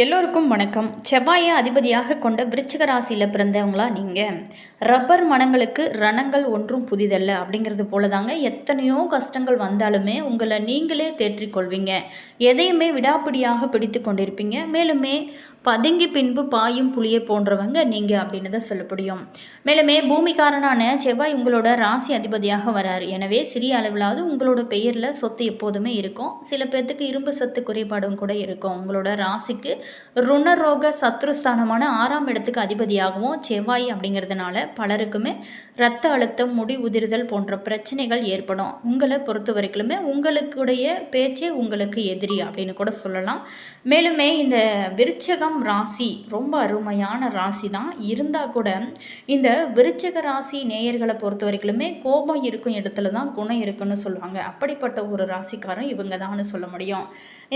எல்லோருக்கும் வணக்கம். செவ்வாயை அதிபதியாக கொண்ட விருச்சிக ராசியில் பிறந்தவங்களா நீங்கள் ரப்பர் மனங்களுக்கு ரணங்கள் ஒன்றும் புதிதல்ல அப்படிங்கிறது போல தாங்க எத்தனையோ கஷ்டங்கள் வந்தாலுமே உங்களை நீங்களே தேற்றிக்கொள்வீங்க. எதையுமே விடாப்பிடியாக பிடித்து கொண்டிருப்பீங்க. மேலுமே பதுங்கி பின்பு பாயும் புளியை போன்றவங்க நீங்கள் அப்படின்னு தான் சொல்ல முடியும். மேலுமே பூமிக்காரனான செவ்வாய் உங்களோட ராசி அதிபதியாக வராரு. எனவே சிறிய அளவிலாவது உங்களோட பெயரில் சொத்து எப்போதுமே இருக்கும். சில பேர்த்துக்கு இரும்பு சத்து குறைபாடும் கூட இருக்கும். உங்களோட ராசிக்கு ருணரோக சத்ருஸ்தானமான ஆறாம் இடத்துக்கு அதிபதியாகவும் செவ்வாய் அப்படிங்கிறதுனால பலருக்குமே இரத்த அழுத்தம் முடி உதிர்தல் போன்ற பிரச்சனைகள் ஏற்படும். உங்களை பொறுத்த வரைக்குமே உங்களுக்குடைய பேச்சே உங்களுக்கு எதிரி அப்படின்னு கூட சொல்லலாம். மேலுமே இந்த விருச்சகம் ராசி ரொம்ப அருமையான ராசி தான் இருந்தால் கூட இந்த விருச்சிக ராசி நேயர்களை பொறுத்த வரைக்குமே கோபம் இருக்கும் இடத்துல தான் குணம் இருக்குன்னு சொல்லுவாங்க. அப்படிப்பட்ட ஒரு ராசிக்காரன் இவங்க தான்னு சொல்ல முடியும்.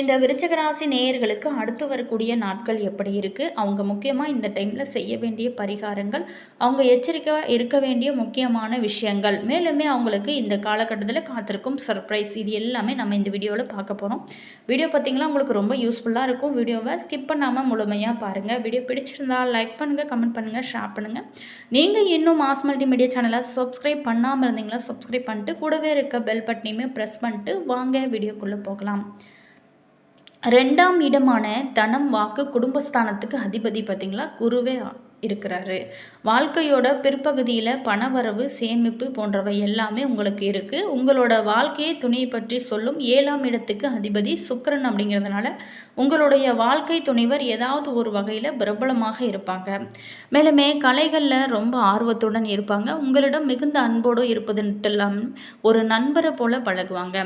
இந்த விருச்சிக ராசி நேயர்களுக்கு அடுத்து வரக்கூடிய நாட்கள் எப்படி இருக்குது அவங்க முக்கியமாக இந்த டைமில் செய்ய வேண்டிய பரிகாரங்கள் அவங்க எச்சரிக்கையாக இருக்க வேண்டிய முக்கியமான விஷயங்கள். மேலுமே அவங்களுக்கு இந்த காலகட்டத்தில் காத்திருக்கும் சர்ப்ரைஸ் இது எல்லாமே நம்ம இந்த வீடியோவில் பார்க்க போகிறோம் வீடியோ பார்த்தீங்கன்னா உங்களுக்கு ரொம்ப யூஸ்ஃபுல்லாக இருக்கும். வீடியோவை ஸ்கிப் பண்ணாமல் முழுமையாக பாருங்கள் வீடியோ பிடிச்சிருந்தால் லைக் பண்ணுங்கள் கமெண்ட் பண்ணுங்கள் ஷேர் பண்ணுங்கள் நீங்கள் இன்னும் மாஸ் மல்டி மீடியா சேனலை சப்ஸ்கிரைப் பண்ணாமல் இருந்தீங்களா சப்ஸ்கிரைப் பண்ணிட்டு கூடவே இருக்க பெல் பட்டனையுமே ப்ரெஸ் பண்ணிட்டு வாங்க வீடியோக்குள்ளே போகலாம். ரெண்டாம் இடமான தனம் வாக்கு குடும்பஸ்தானத்துக்கு அதிபதி பார்த்திங்களா குருவே இருக்கிறாரு. வாழ்க்கையோட பிற்பகுதியில் பணவரவு சேமிப்பு போன்றவை எல்லாமே உங்களுக்கு இருக்குது உங்களோட வாழ்க்கையை துணையை பற்றி சொல்லும் ஏழாம் இடத்துக்கு அதிபதி சுக்கரன் அப்படிங்கிறதுனால உங்களுடைய வாழ்க்கை துணைவர் ஏதாவது ஒரு வகையில் பிரபலமாக இருப்பாங்க. மேலுமே கலைகளில் ரொம்ப ஆர்வத்துடன் இருப்பாங்க. உங்களிடம் மிகுந்த அன்போடு இருப்பதுன்ட்டு இல்லாமல் ஒரு நண்பரை போல பழகுவாங்க.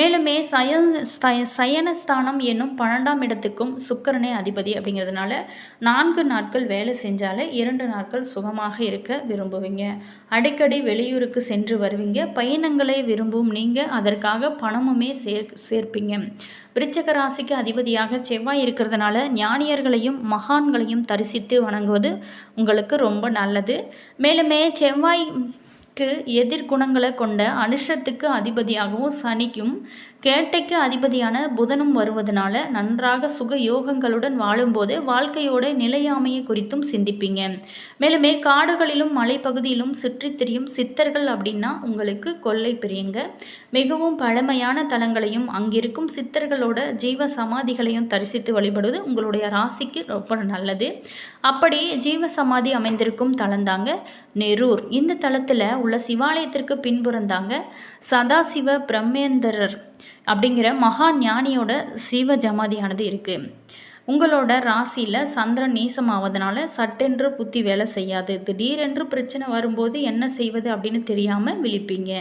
மேலுமே சய சயனஸ்தானம் என்னும் பன்னெண்டாம் இடத்துக்கும் சுக்கரனே அதிபதி அப்படிங்கிறதுனால நான்கு நாட்கள் வேலை செஞ்சார். செஞ்சாலே இரண்டு நாட்கள் சுகமாக இருக்க விரும்புவீங்க. அடிக்கடி வெளியூருக்கு சென்று வருவீங்க. பயணங்களை விரும்பும் நீங்கள் அதற்காக பணமுமே சேர் சேர்ப்பீங்க. விருச்சக ராசிக்கு அதிபதியாக செவ்வாய் இருக்கிறதுனால ஞானியர்களையும் மகான்களையும் தரிசித்து வணங்குவது உங்களுக்கு ரொம்ப நல்லது. மேலுமே செவ்வாய் எதிர்குணங்களை கொண்ட அனுஷத்துக்கு அதிபதியாகவும் சனிக்கும் கேட்டைக்கு அதிபதியான புதனும் வருவதனால நன்றாக சுக யோகங்களுடன் வாழும்போது வாழ்க்கையோட நிலையாமையை குறித்தும் சிந்திப்பீங்க. மேலுமே காடுகளிலும் மலைப்பகுதியிலும் சுற்றி திரியும் சித்தர்கள் அப்படின்னா உங்களுக்கு கொள்ளை பிரியுங்க. மிகவும் பழமையான தலங்களையும் அங்கிருக்கும் சித்தர்களோட ஜீவ சமாதிகளையும் தரிசித்து வழிபடுவது உங்களுடைய ராசிக்கு ரொம்ப நல்லது. அப்படி ஜீவ சமாதி அமைந்திருக்கும் தலந்தாங்க நெரூர். இந்த தலத்தில் உள்ள சிவாலயத்திற்கு பின்புறந்தாங்க சதாசிவ பிரம்மேந்திரர். அப்படிங்கிற மகா ஞானியோட சிவ ஜமாதியானது இருக்குது உங்களோட ராசியில் சந்திரன் நீசமாவதனால சட்டென்று புத்தி வேலை செய்யாது. திடீரென்று பிரச்சனை வரும்போது என்ன செய்வது அப்படின்னு தெரியாமல் விழிப்பீங்க.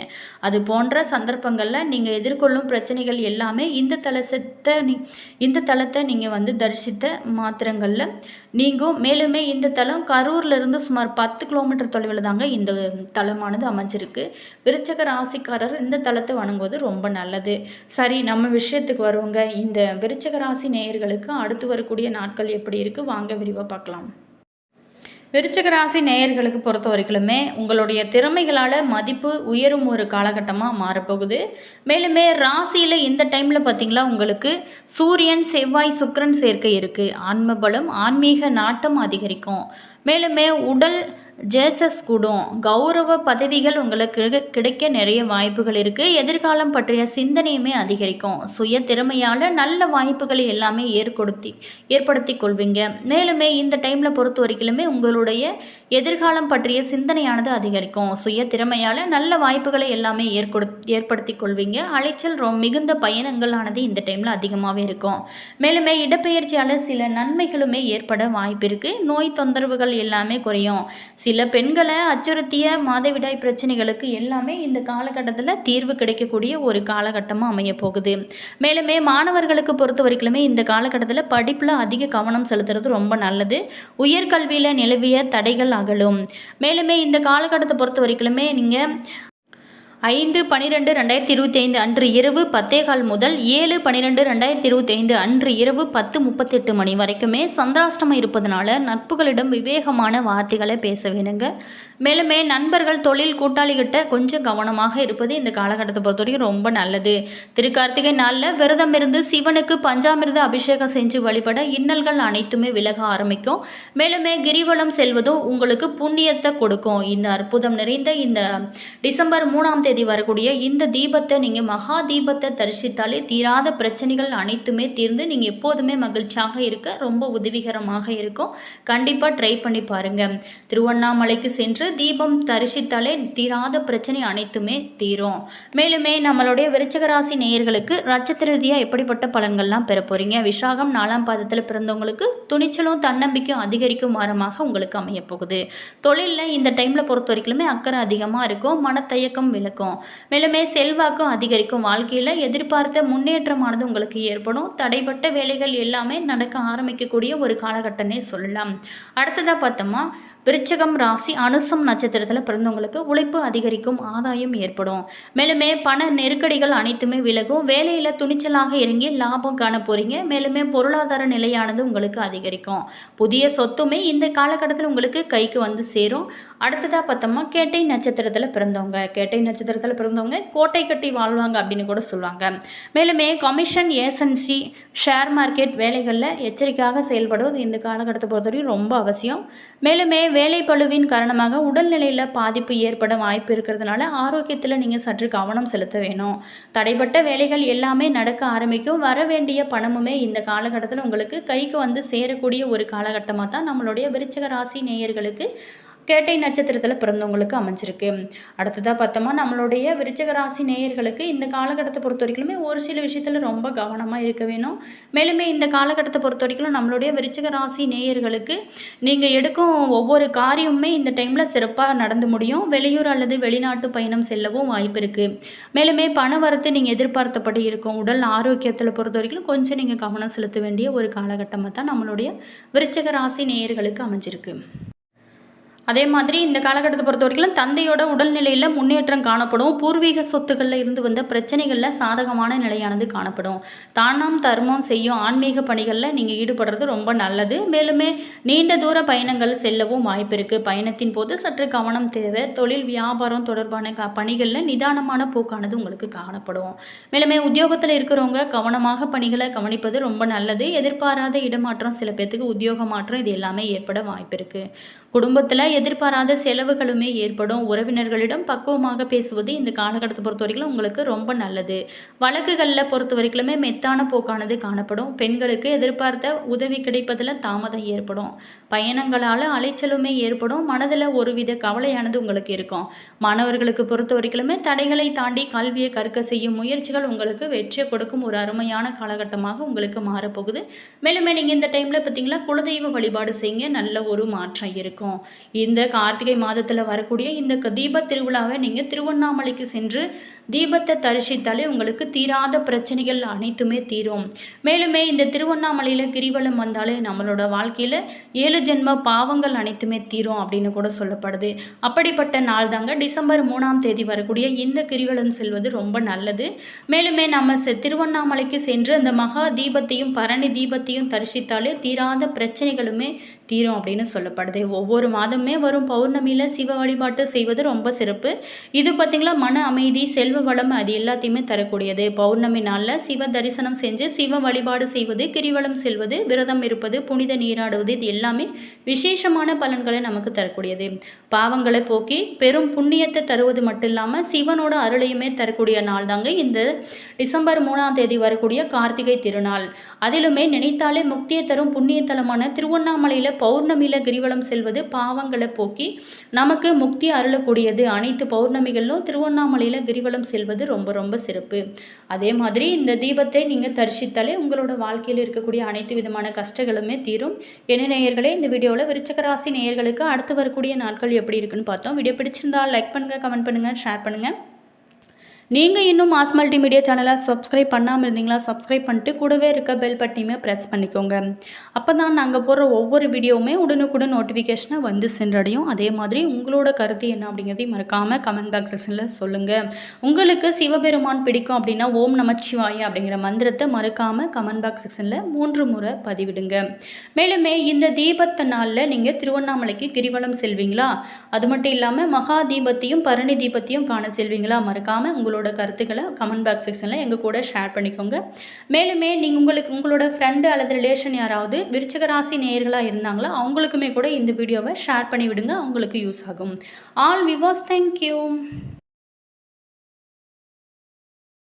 அது போன்ற சந்தர்ப்பங்களில் நீங்கள் எதிர்கொள்ளும் பிரச்சனைகள் எல்லாமே இந்த தலசத்தை நீ இந்த தலத்தை நீங்கள் வந்து தரிசித்த மாத்திரங்களில் நீங்கள் மேலுமே இந்த தளம் கரூர்லேருந்து சுமார் பத்து கிலோமீட்டர் தொலைவில் தாங்க இந்த தளமானது அமைஞ்சிருக்கு. விருச்சக ராசிக்காரர் இந்த தளத்தை வணங்குவது ரொம்ப நல்லது. சரி நம்ம விஷயத்துக்கு வருவோங்க. இந்த விருச்சக ராசி நேயர்களுக்கு அடுத்து வரக்கூடிய நாட்கள் எப்படி இருக்குது வாங்க விரிவாக பார்க்கலாம். விருச்சக ராசி நேயர்களுக்கு பொறுத்த வரைக்குமே உங்களுடைய திறமைகளால் மதிப்பு உயரும் ஒரு காலகட்டமாக மாறப்போகுது. மேலுமே ராசியில் இந்த டைமில் பார்த்திங்களா உங்களுக்கு சூரியன் செவ்வாய் சுக்கரன் சேர்க்கை இருக்குது ஆன்ம பலம் ஆன்மீக நாட்டம் அதிகரிக்கும். மேலுமே உடல் ஜேசஸ் கூடும். கௌரவ பதவிகள் உங்களுக்கு கிடைக்க நிறைய வாய்ப்புகள் இருக்குது எதிர்காலம் பற்றிய சிந்தனையுமே அதிகரிக்கும். சுய திறமையால் நல்ல வாய்ப்புகளை எல்லாமே ஏற்படுத்தி ஏற்படுத்தி கொள்வீங்க. மேலுமே இந்த டைமில் பொறுத்த வரைக்குமே உங்களுடைய எதிர்காலம் பற்றிய சிந்தனையானது அதிகரிக்கும். சுய திறமையால் நல்ல வாய்ப்புகளை எல்லாமே ஏற்படு ஏற்படுத்தி கொள்வீங்க. அலைச்சல் ரொம்ப மிகுந்த பயணங்களானது இந்த டைமில் அதிகமாகவே இருக்கும். மேலுமே இடப்பெயர்ச்சியால் சில நன்மைகளுமே ஏற்பட வாய்ப்பு இருக்குது நோய் தொந்தரவுகள் எல்லாமே குறையும். சில பெண்களை அச்சுறுத்திய மாதவிடாய் பிரச்சனைகளுக்கு எல்லாமே இந்த காலகட்டத்தில் தீர்வு கிடைக்கக்கூடிய ஒரு காலகட்டமாக அமைய போகுது. மேலுமே மாணவர்களுக்கு பொறுத்த வரைக்குமே இந்த காலகட்டத்தில் படிப்பில் அதிக கவனம் செலுத்துறது ரொம்ப நல்லது. உயர்கல்வியில் நிலவிய தடைகள் அகலும். மேலுமே இந்த காலகட்டத்தை பொறுத்த வரைக்குமே நீங்கள் ஐந்து பனிரெண்டு ரெண்டாயிரத்தி இருபத்தி ஐந்து அன்று இரவு பத்தே கால் முதல் ஏழு பனிரெண்டு ரெண்டாயிரத்தி இருபத்தி ஐந்து அன்று இரவு பத்து முப்பத்தெட்டு மணி வரைக்குமே சந்திராஷ்டமம் இருப்பதனால நட்புகளிடம் விவேகமான வார்த்தைகளை பேச வேணுங்க. மேலுமே நண்பர்கள் தொழில் கூட்டாளிகிட்ட கொஞ்சம் கவனமாக இருப்பது இந்த காலகட்டத்தை பொறுத்த வரைக்கும் ரொம்ப நல்லது. திருக்கார்த்திகை நாளில் விரதம் இருந்து சிவனுக்கு பஞ்சாமிர்த அபிஷேகம் செஞ்சு வழிபட இன்னல்கள் அனைத்துமே விலக ஆரம்பிக்கும். மேலுமே கிரிவலம் செல்வதும் உங்களுக்கு புண்ணியத்தை கொடுக்கும். இந்த அற்புதம் நிறைந்த இந்த டிசம்பர் மூணாம் தேதி வரக்கூடிய இந்த தீபத்தை நீங்கள் மகா தீபத்தை தரிசித்தாலே தீராத பிரச்சனைகள் அனைத்துமே தீர்ந்து நீங்கள் எப்போதுமே மகிழ்ச்சியாக இருக்க ரொம்ப உதவிகரமாக இருக்கும். கண்டிப்பாக ட்ரை பண்ணி பாருங்கள் திருவண்ணாமலைக்கு சென்று தீபம் தரிசித்தாலே தீராத பிரச்சனை அனைத்துமே தீரும். மேலுமே நம்மளுடைய விருச்சகராசி நேயர்களுக்கு நட்சத்திர ரீதியாக எப்படிப்பட்ட பலன்கள்லாம் பெற போகிறீங்க விசாகம் நாலாம் பாதத்தில் பிறந்தவங்களுக்கு துணிச்சலும் தன்னம்பிக்கையும் அதிகரிக்கும் வாரமாக உங்களுக்கு அமையப்போகுது தொழிலில் இந்த டைமில் பொறுத்த வரைக்குமே அக்கறை அதிகமாக இருக்கும். மனத்தயக்கம் இருக்கும். மேலுமே செல்வாக்கும் அதிகரிக்கும். வாழ்க்கையில் எதிர்பார்த்த முன்னேற்றமானது உங்களுக்கு ஏற்படும். தடைப்பட்ட வேலைகள் எல்லாமே நடக்க ஆரம்பிக்கக்கூடிய ஒரு காலகட்டமே சொல்லலாம். அடுத்ததாக பார்த்தோமா விருச்சகம் ராசி அனுசம் நட்சத்திரத்தில் பிறந்தவங்களுக்கு உழைப்பு அதிகரிக்கும் ஆதாயம் ஏற்படும். மேலுமே பண நெருக்கடிகள் அனைத்துமே விலகும். வேலையில் துணிச்சலாக இறங்கி லாபம் காண போகிறீங்க மேலுமே பொருளாதார நிலையானது உங்களுக்கு அதிகரிக்கும். புதிய சொத்துமே இந்த காலகட்டத்தில் உங்களுக்கு கைக்கு வந்து சேரும். அடுத்ததாக பார்த்தோம்னா கேட்டை நட்சத்திரத்தில் பிறந்தவங்க. கேட்டை நட்சத்திரத்தில் பிறந்தவங்க கோட்டை கட்டி வாழ்வாங்க அப்படின்னு கூட சொல்லுவாங்க. மேலுமே கமிஷன் ஏசன்சி ஷேர் மார்க்கெட் வேலைகளில் எச்சரிக்கையாக செயல்படுவது இந்த காலகட்டத்தை பொறுத்தவரையும் ரொம்ப அவசியம். மேலுமே வேலை பழுவின் காரணமாக உடல்நிலையில் பாதிப்பு ஏற்பட வாய்ப்பு இருக்கிறதுனால ஆரோக்கியத்தில் நீங்கள் சற்று கவனம் செலுத்த வேணும். தடைப்பட்ட வேலைகள் எல்லாமே நடக்க ஆரம்பிக்கும். வர வேண்டிய பணமுமே இந்த காலகட்டத்தில் உங்களுக்கு கைக்கு வந்து சேரக்கூடிய ஒரு காலகட்டமாக தான் நம்மளுடைய விருச்சக ராசி நேயர்களுக்கு கேட்டை நட்சத்திரத்தில் பிறந்தவங்களுக்கு அமைஞ்சிருக்கு. அடுத்ததாக பார்த்தோமா நம்மளுடைய விருச்சக ராசி நேயர்களுக்கு இந்த காலகட்டத்தை பொறுத்த வரைக்குமே ஒரு சில விஷயத்தில் ரொம்ப கவனமாக இருக்க வேணும். மேலுமே இந்த காலகட்டத்தை பொறுத்த வரைக்கும் நம்மளுடைய விருச்சக ராசி நேயர்களுக்கு நீங்கள் எடுக்கும் ஒவ்வொரு காரியமுமே இந்த டைமில் சிறப்பாக நடந்து முடியும். வெளியூர் அல்லது வெளிநாட்டு பயணம் செல்லவும் வாய்ப்பு இருக்குது மேலுமே பண வரத்து நீங்கள் எதிர்பார்த்தபடி இருக்கும். உடல் ஆரோக்கியத்தில் பொறுத்த வரைக்கும் கொஞ்சம் நீங்கள் கவனம் செலுத்த வேண்டிய ஒரு காலகட்டமாக தான் நம்மளுடைய விருச்சக ராசி நேயர்களுக்கு அமைஞ்சிருக்கு. அதே மாதிரி இந்த காலகட்டத்தை பொறுத்த வரைக்கும் தந்தையோட உடல்நிலையில் முன்னேற்றம் காணப்படும். பூர்வீக சொத்துக்களில் இருந்து வந்த பிரச்சனைகளில் சாதகமான நிலையானது காணப்படும். தானம் தர்மம் செய்யும் ஆன்மீக பணிகளில் நீங்கள் ஈடுபடுறது ரொம்ப நல்லது. மேலுமே நீண்ட தூர பயணங்கள் செல்லவும் வாய்ப்பு இருக்குது பயணத்தின் போது சற்று கவனம் தேவை. தொழில் வியாபாரம் தொடர்பான க பணிகளில் நிதானமான போக்கானது உங்களுக்கு காணப்படும். மேலுமே உத்தியோகத்தில் இருக்கிறவங்க கவனமாக பணிகளை கவனிப்பது ரொம்ப நல்லது. எதிர்பாராத இடமாற்றம் சில பேர்த்துக்கு உத்தியோக மாற்றம் இது எல்லாமே ஏற்பட வாய்ப்பு இருக்குது குடும்பத்தில் எதிர்பாராத செலவுகளுமே ஏற்படும். உறவினர்களிடம் பக்குவமாக பேசுவது இந்த காலகட்டத்தை பொறுத்த வரைக்கும் உங்களுக்கு ரொம்ப நல்லது. வழக்குகளில் பொறுத்த வரைக்குமே மெத்தான போக்கானது காணப்படும். பெண்களுக்கு எதிர்பார்த்த உதவி கிடைப்பதில் தாமதம் ஏற்படும். பயணங்களால் அலைச்சலுமே ஏற்படும். மனதில் ஒருவித கவலையானது உங்களுக்கு இருக்கும். மாணவர்களுக்கு பொறுத்த வரைக்குமே தடைகளை தாண்டி கல்வியை கற்க செய்யும் முயற்சிகள் உங்களுக்கு வெற்றியை கொடுக்கும். ஒரு அருமையான காலகட்டமாக உங்களுக்கு மாறப்போகுது. மேலுமே நீங்கள் இந்த டைமில் பார்த்தீங்களா குலதெய்வ வழிபாடு செய்யுங்க. நல்ல ஒரு மாற்றம் இருக்கும். இந்த கார்த்திகை மாதத்தில் வரக்கூடிய இந்த தீப திருவிழாவை நீங்கள் திருவண்ணாமலைக்கு சென்று தீபத்தை தரிசித்தாலே உங்களுக்கு தீராத பிரச்சனைகள் அனைத்துமே தீரும். மேலுமே இந்த திருவண்ணாமலையில் கிரிவலம் வந்தாலே நம்மளோட வாழ்க்கையில் ஏழு ஜென்ம பாவங்கள் அனைத்துமே தீரும் அப்படின்னு கூட சொல்லப்படுது. அப்படிப்பட்ட நாள் தாங்க டிசம்பர் மூணாம் தேதி வரக்கூடிய இந்த கிரிவலம் செல்வது ரொம்ப நல்லது. மேலுமே நம்ம செ- திருவண்ணாமலைக்கு சென்று அந்த மகா தீபத்தையும் பரணி தீபத்தையும் தரிசித்தாலே தீராத பிரச்சனைகளுமே தீரும் அப்படின்னு சொல்லப்படுது. ஒவ்வொரு மாதமே வரும் பௌர்ணமியில் சிவ வழிபாட்டு செய்வது ரொம்ப சிறப்பு. இது பார்த்திங்களா மன அமைதி செல்வ வளம் அது எல்லாத்தையுமே தரக்கூடியது. பௌர்ணமி நாளில் சிவ தரிசனம் செஞ்சு சிவ வழிபாடு செய்வது கிரிவலம் செல்வது விரதம் இருப்பது புனித நீராடுவது இது எல்லாமே விசேஷமான பலன்களை நமக்கு தரக்கூடியது. பாவங்களை போக்கி பெரும் புண்ணியத்தை தருவது மட்டும் இல்லாமல் சிவனோட அருளையுமே தரக்கூடிய நாள் தாங்க இந்த டிசம்பர் மூணாம் தேதி வரக்கூடிய கார்த்திகை திருநாள். அதிலுமே நினைத்தாலே முக்தியை தரும் புண்ணியத்தலமான திருவண்ணாமலையில் பௌர்ணமியில் கிரிவலம் செல்வது பாவங்களை போக்கி நமக்கு முக்தி அருளக்கூடியது. அனைத்து பௌர்ணமிகளிலும் திருவண்ணாமலையில் கிரிவலம் செல்வது ரொம்ப ரொம்ப சிறப்பு. அதே மாதிரி இந்த தீபத்தை நீங்கள் தரிசித்தாலே உங்களோட வாழ்க்கையில் இருக்கக்கூடிய அனைத்து விதமான கஷ்டங்களுமே தீரும். என்ன நேயர்களே இந்த வீடியோவில் விருச்சகராசி நேயர்களுக்கு அடுத்து வரக்கூடிய நாட்கள் எப்படி இருக்குன்னு பார்த்தோம். வீடியோ பிடிச்சிருந்தால் லைக் பண்ணுங்கள் கமெண்ட் பண்ணுங்கள் ஷேர் பண்ணுங்கள் நீங்கள் இன்னும் மாஸ் மல்டிமீடியா சேனலை சப்ஸ்கிரைப் பண்ணாமல் இருந்தீங்களா சப்ஸ்கிரைப் பண்ணிட்டு கூடவே இருக்க பெல் பட்டனையுமே ப்ரெஸ் பண்ணிக்கோங்க. அப்போ தான் நாங்கள் போடுற ஒவ்வொரு வீடியோவுமே உடனுக்குடன் நோட்டிஃபிகேஷனை வந்து சென்றடையும். அதே மாதிரி உங்களோட கருத்து என்ன அப்படிங்கிறதையும் மறக்காமல் கமெண்ட் பாக்ஸ் செக்ஷனில் சொல்லுங்கள் உங்களுக்கு சிவபெருமான் பிடிக்கும் அப்படின்னா ஓம் நமச்சிவாய் அப்படிங்கிற மந்திரத்தை மறக்காமல் கமெண்ட் பாக்ஸ் செக்ஷனில் மூன்று முறை பதிவிடுங்க. மேலுமே இந்த தீபத்த நாளில் நீங்கள் திருவண்ணாமலைக்கு கிரிவலம் செல்வீங்களா? அது மட்டும் இல்லாமல் மகா தீபத்தையும் பரணி தீபத்தையும் காண செல்வீங்களா? மறக்காமல் உங்களோட கருத்துக்களை கமெண்ட் பாக்ஸ் செக்ஷனில் எங்கள் கூட ஷேர் பண்ணிக்கோங்க. மேலுமே நீங்கள் உங்களுக்கு உங்களோட ஃப்ரெண்டு அல்லது ரிலேஷன் யாராவது விருச்சக ராசி நேயர்களாக இருந்தாங்களோ அவங்களுக்குமே கூட இந்த வீடியோவை ஷேர் பண்ணி விடுங்க அவங்களுக்கு யூஸ் ஆகும். ஆல் விவாஸ் தேங்க்யூ